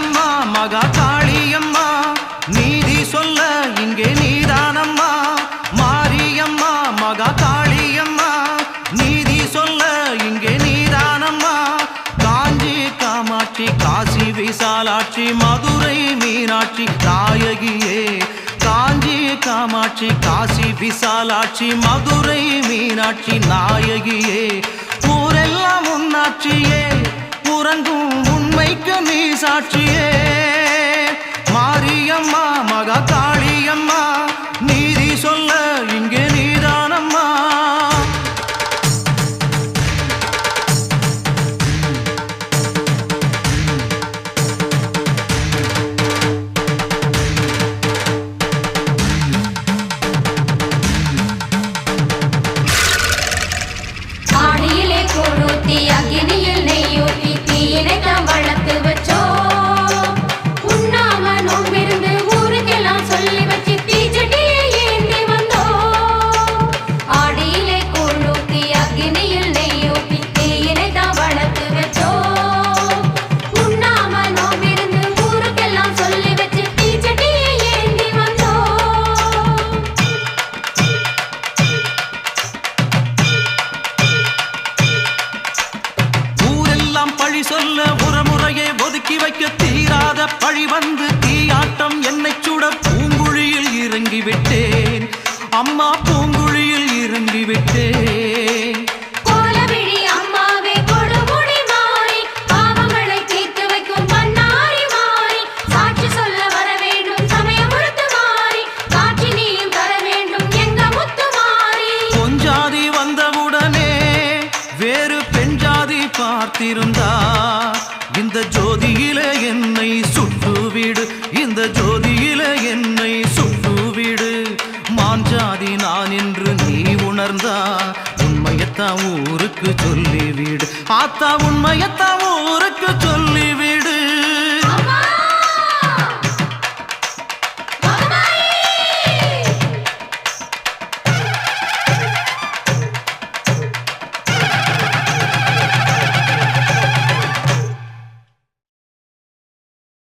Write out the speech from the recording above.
காளியம்மா மகா காளியம்மா. நீதி சொல்ல இங்கே நீதானம்மா. மாரியம்மா மகா காளியம்மா. நீதி சொல்ல இங்கே நீதானம்மா. காஞ்சி காமாட்சி காசி விசாலாட்சி மதுரை மீனாட்சி தாயகியே. காஞ்சி காமாட்சி காசி விசாலாட்சி மதுரை மீனாட்சி நாயகியே. ஊரெல்லாம் உன்னாட்சியே. உறங்கும் உண்மை சாட்சியே. பழி சொல்ல புறமுறையை ஒதுக்கி வைக்க தீராத பழி வந்து தீயாட்டம் என்னை சுட பூங்குழியில் இறங்கிவிட்டேன். அம்மா ஜோதி பார்த்திருந்தார். இந்த ஜோதியில என்னை சுட்டுவிடு இந்த ஜோதியில என்னை சுட்டுவிடு. மாஞ்சாதி நான் என்று நீ உணர்ந்தா உண்மையத்தான் ஊருக்கு சொல்லிவிடு. ஆத்தா உண்மையத்தான் ஊருக்கு